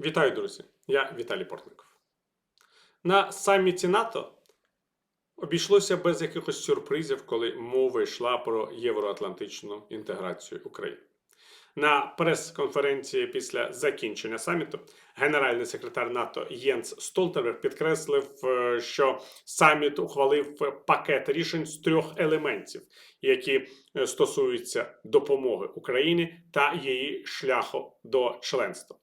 Вітаю, друзі! Я Віталій Портников. На саміті НАТО обійшлося без якихось сюрпризів, коли мова йшла про євроатлантичну інтеграцію України. На прес-конференції після закінчення саміту генеральний секретар НАТО Єнс Столтенберг підкреслив, е, що саміт ухвалив пакет рішень з трьох елементів, які е, стосуються допомоги Україні та її шляху до членства.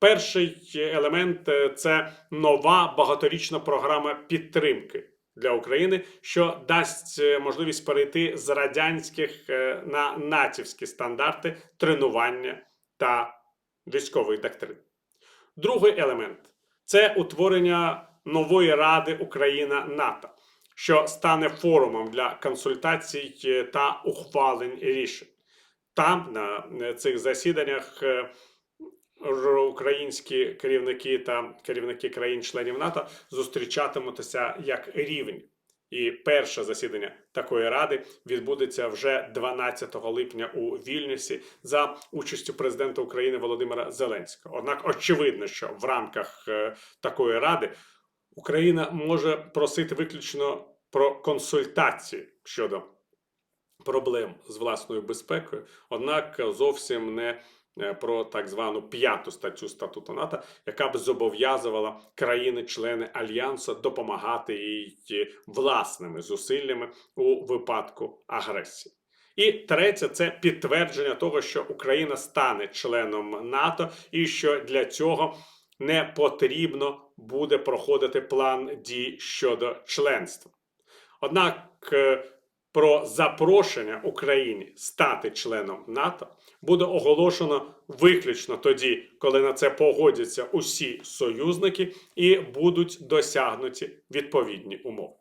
Перший елемент е, це нова багаторічна програма підтримки для України, що дасть е, можливість перейти з радянських е, на натівські стандарти тренування та військових доктрин. Другий елемент це утворення нової ради Україна НАТО, що стане форумом для консультацій та ухвалень рішень. Там на цих засіданнях українські керівники та керівники країн-членів НАТО зустрічатимуться як рівень. І перше засідання такої ради відбудеться вже 12 липня у Вільнюсі за участю президента України Володимира Зеленського. Однак очевидно, що в рамках е, такої ради Україна може просити виключно про консультації щодо проблем з власною безпекою, однак зовсім не про так звану п'яту статтю статуту НАТО, яка б зобов'язувала країни-члени альянсу допомагати їй власними зусиллями у випадку агресії. І третє це підтвердження того, що Україна стане членом НАТО, і що для цього не потрібно буде проходити план дій щодо членства. Однак е, про запрошення Україні стати членом НАТО буде оголошено виключно тоді, коли на це погодяться усі союзники і будуть досягнуті відповідні умови.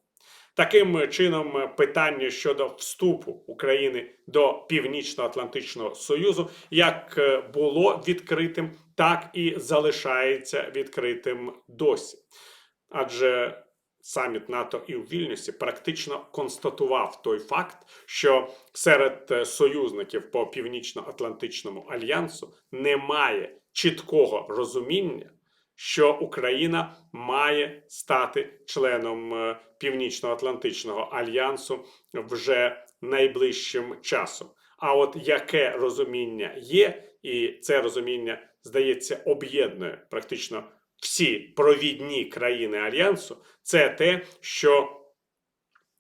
Таким чином, питання щодо вступу України до Північно-Атлантичного Союзу як е, було відкритим, так і залишається відкритим досі. Адже саміт НАТО і у Вільнюсі практично констатував той факт, що серед е, союзників по Північно-Атлантичному альянсу немає чіткого розуміння, що Україна має стати членом е, Північно-Атлантичного альянсу вже найближчим часом. А от яке розуміння є, і це розуміння, здається, об'єднує практично всі провідні країни альянсу, це те, що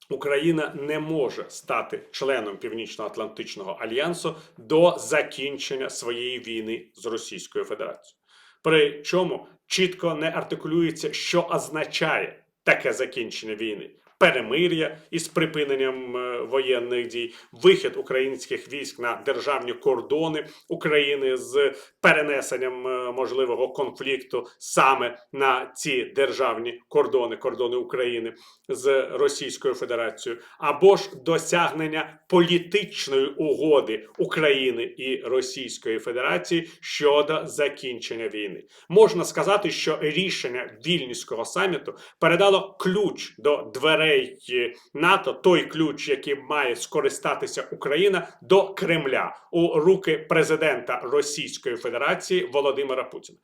Україна не може стати членом Північно-Атлантичного альянсу до закінчення своєї війни з Російською Федерацією. Причому чітко не артикулюється, що означає таке закінчення війни. Перемир'я із припиненням е, воєнних дій, вихід українських військ на державні кордони України з перенесенням е, можливого конфлікту саме на ці державні кордони, кордони України з Російською Федерацією, або ж досягнення політичної угоди України і Російської Федерації щодо закінчення війни. Можна сказати, що рішення Вільнюського саміту передало ключ до дверей е, НАТО, той ключ, яким має скористатися Україна до Кремля у руки президента Російської Федерації Володимира Путіна.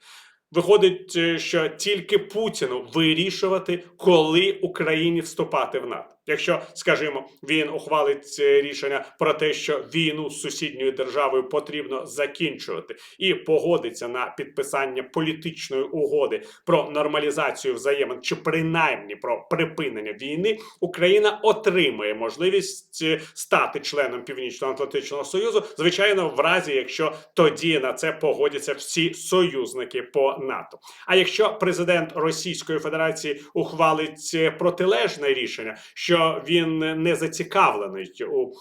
Виходить, е, що тільки Путіну вирішувати, коли Україні вступати в НАТО. Якщо, скажімо, він ухвалить е, рішення про те, що війну з сусідньою державою потрібно закінчувати, і погодиться на підписання політичної угоди про нормалізацію взаємин, чи принаймні про припинення війни, Україна отримає можливість е, стати членом Північно-Атлантичного Союзу, звичайно, в разі, якщо тоді на це погодяться всі союзники по НАТО. А якщо президент Російської Федерації ухвалить е, протилежне рішення, що він не зацікавлений у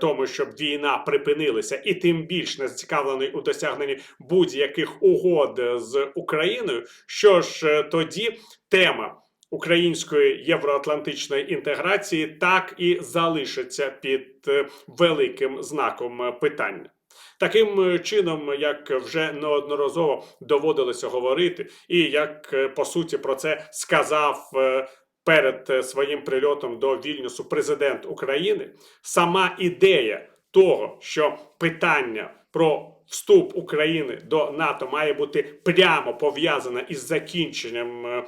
тому, щоб війна припинилася, і тим більш не зацікавлений у досягненні будь-яких угод з Україною, що ж е, тоді тема. Української євроатлантичної інтеграції так і залишиться під е, великим знаком е, питання. Таким чином, як вже неодноразово доводилося говорити, і як по суті про це сказав перед е, своїм прильотом до Вільнюсу президент України, сама ідея того, що питання про вступ України до НАТО має бути прямо пов'язана із закінченням е,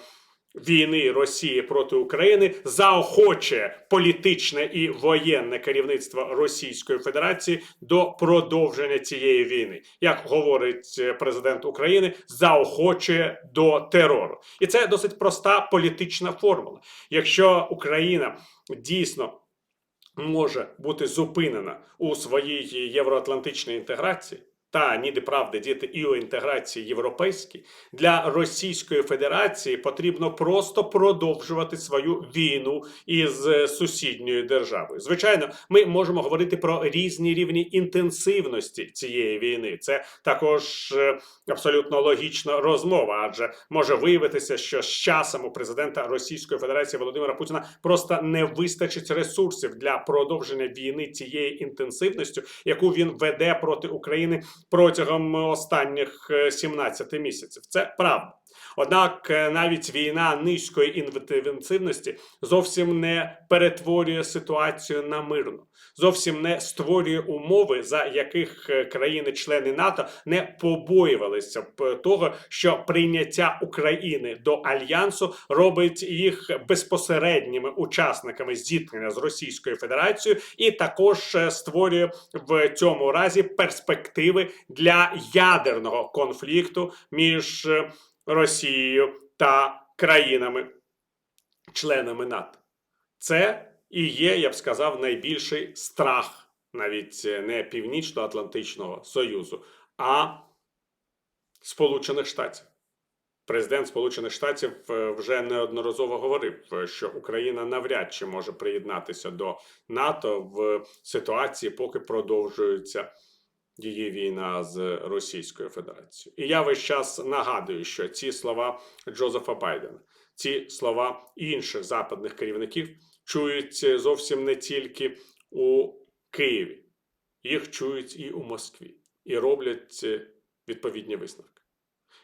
війни Росії проти України, заохочує політичне і воєнне керівництво Російської Федерації до продовження цієї війни, як говорить е, президент України, заохочує до терору, і це досить проста політична формула. Якщо Україна дійсно може бути зупинена у своїй євроатлантичній інтеграції. Та ніде правди діти і у інтеграції європейській для Російської Федерації потрібно просто продовжувати свою війну із е, сусідньою державою. Звичайно, ми можемо говорити про різні рівні інтенсивності цієї війни. Це також е, абсолютно логічна розмова, адже може виявитися, що з часом у президента Російської Федерації Володимира Путіна просто не вистачить ресурсів для продовження війни цієї інтенсивністю, яку він веде проти України протягом останніх е, 17 місяців. Це правда. Однак е, навіть війна низької інтенсивності зовсім не перетворює ситуацію на мирну, зовсім не створює умови, за яких е, країни-члени НАТО не побоювалися б того, що прийняття України до альянсу робить їх безпосередніми учасниками зіткнення з Російською Федерацією, і також е, створює в цьому разі перспективи для ядерного конфлікту між е, Росією та країнами-членами НАТО. Це і є, я б сказав, найбільший страх навіть е, не Північно-Атлантичного Союзу, а Сполучених Штатів. Президент Сполучених Штатів е, вже неодноразово говорив, е, що Україна навряд чи може приєднатися до НАТО в ситуації, поки продовжується її війна з Російською Федерацією. І я весь час нагадую, що ці слова Джозефа Байдена, ці слова інших западних керівників чують зовсім не тільки у Києві, їх чують і у Москві, і роблять відповідні висновки.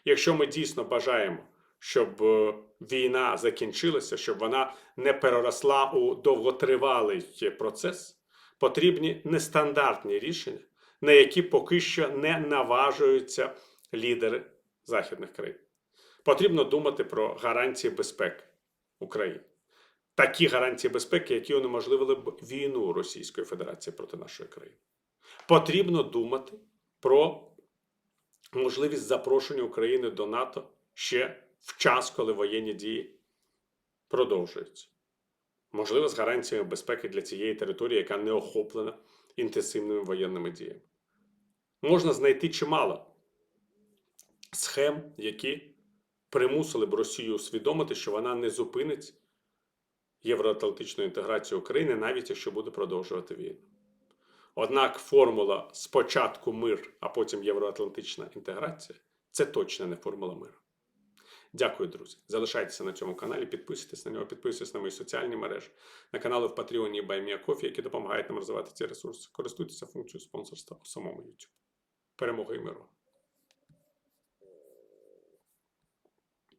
Якщо ми дійсно бажаємо, щоб е, війна закінчилася, щоб вона не переросла у довготривалий процес, потрібні нестандартні рішення, на які поки що не наважуються лідери західних країн. Потрібно думати про гарантії безпеки України. Такі гарантії безпеки, які унеможливили б війну Російської Федерації проти нашої країни. Потрібно думати про можливість запрошення України до НАТО ще в час, коли воєнні дії продовжуються. Можливо, з гарантіями безпеки для цієї території, яка не охоплена інтенсивними воєнними діями. Можна знайти чимало схем, які примусили б Росію усвідомити, що вона не зупинить євроатлантичну інтеграцію України, навіть якщо буде продовжувати війну. Однак формула спочатку мир, а потім євроатлантична інтеграція це точно не формула миру. Дякую, друзі. Залишайтеся на цьому каналі, підписуйтесь на нього, підписуйтесь на мої соціальні мережі, на канали в Патреоні і BuyMeACoffee, які допомагають нам розвивати ці ресурси. Користуйтеся функцією спонсорства у самому YouTube. Перемоги і миру!